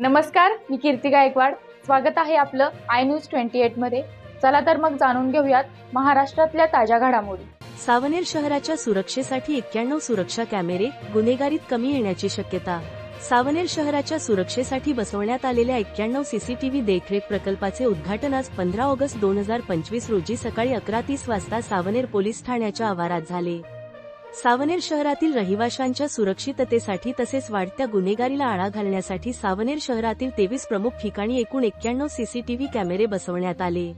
नमस्कार मी कीर्ती गायकवाड. स्वागत आहे आपलं आय न्यूज ट्वेंटी एटमध्ये. चला तर मग जाणून घेऊयात महाराष्ट्रातल्या ताज्या घडामोडी. सावनेर शहराच्या सुरक्षेसाठी एक्क्याण्णव सुरक्षा कॅमेरे गुन्हेगारीत कमी येण्याची शक्यता. सावनेर शहराच्या सुरक्षेसाठी बसवण्यात आलेल्या एक्क्याण्णव सीसीटीव्ही देखरेख प्रकल्पाचे उद्घाटन आज पंधरा ऑगस्ट दोन हजार पंचवीस रोजी सकाळी अकरा तीस वाजता सावनेर पोलीस ठाण्याच्या आवारात झाले. सावनेर शहरातील रहिवाशांच्या सुरक्षिततेसाठी तसेच वाढत्या गुन्हेगारीला आळा घालण्यासाठी सावनेर शहरातील तेवीस प्रमुख ठिकाणी एकूण एक्क्याण्णव सीसीटीव्ही कॅमेरे बसवण्यात आले.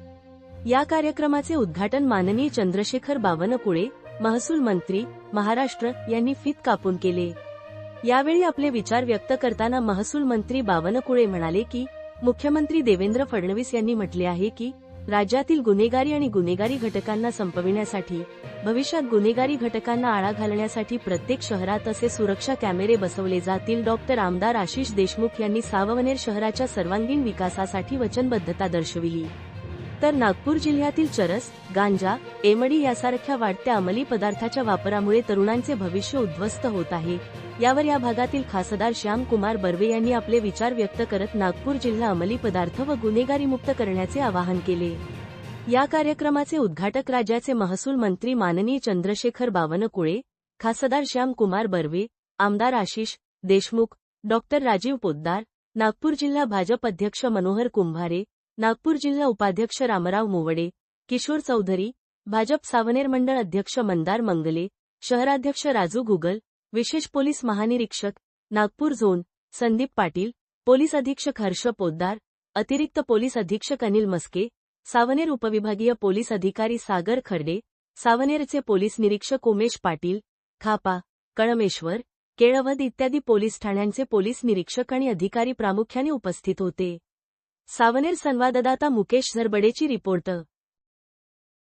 या कार्यक्रमाचे उद्घाटन माननीय चंद्रशेखर बावनकुळे महसूल मंत्री महाराष्ट्र यांनी फित कापून केले. यावेळी आपले विचार व्यक्त करताना महसूल मंत्री बावनकुळे म्हणाले की मुख्यमंत्री देवेंद्र फडणवीस यांनी म्हटले आहे की राज्यातील गुन्हेगारी आणि गुन्हेगारी घटकांना संपविण्यासाठी भविष्यात गुन्हेगारी घटकांना आळा घालण्यासाठी प्रत्येक शहरात असे सुरक्षा कॅमेरे बसवले जातील. डॉक्टर आमदार आशिष देशमुख यांनी सावनेर शहराच्या सर्वांगीण विकासासाठी वचनबद्धता दर्शविली. तर नागपूर जिल्ह्यातील चरस गांजा एमडी यासारख्या वाढत्या अंमली पदार्थाच्या वापरामुळे तरुणांचे भविष्य उद्ध्वस्त होत आहे. यावर या भागातील खासदार श्याम कुमार बर्वे यांनी आपले विचार व्यक्त करत नागपूर जिल्हा अंमली पदार्थ व गुन्हेगारी मुक्त करण्याचे आवाहन केले. या कार्यक्रमाचे उद्घाटक राज्याचे महसूल मंत्री माननीय चंद्रशेखर बावनकुळे खासदार श्याम कुमार बर्वे आमदार आशिष देशमुख डॉक्टर राजीव पोद्दार नागपूर जिल्हा भाजप अध्यक्ष मनोहर कुंभारे नागपूर जिल्हा उपाध्यक्ष रामराव मोवडे किशोर चौधरी भाजप सावनेर मंडळ अध्यक्ष मंदार मंगले शहराध्यक्ष राजू गुगल विशेष पोलीस महानिरीक्षक नागपूर झोन संदीप पाटील पोलीस अधीक्षक हर्ष पोद्दार अतिरिक्त पोलीस अधीक्षक अनिल मस्के सावनेर उपविभागीय पोलीस अधिकारी सागर खर्डे सावनेरचे पोलीस निरीक्षक उमेश पाटील खापा कळमेश्वर केळवद इत्यादी पोलीस ठाण्यांचे पोलीस निरीक्षक आणि अधिकारी प्रामुख्याने उपस्थित होते. सावनेर संवाददाता मुकेश झरबडेची रिपोर्ट.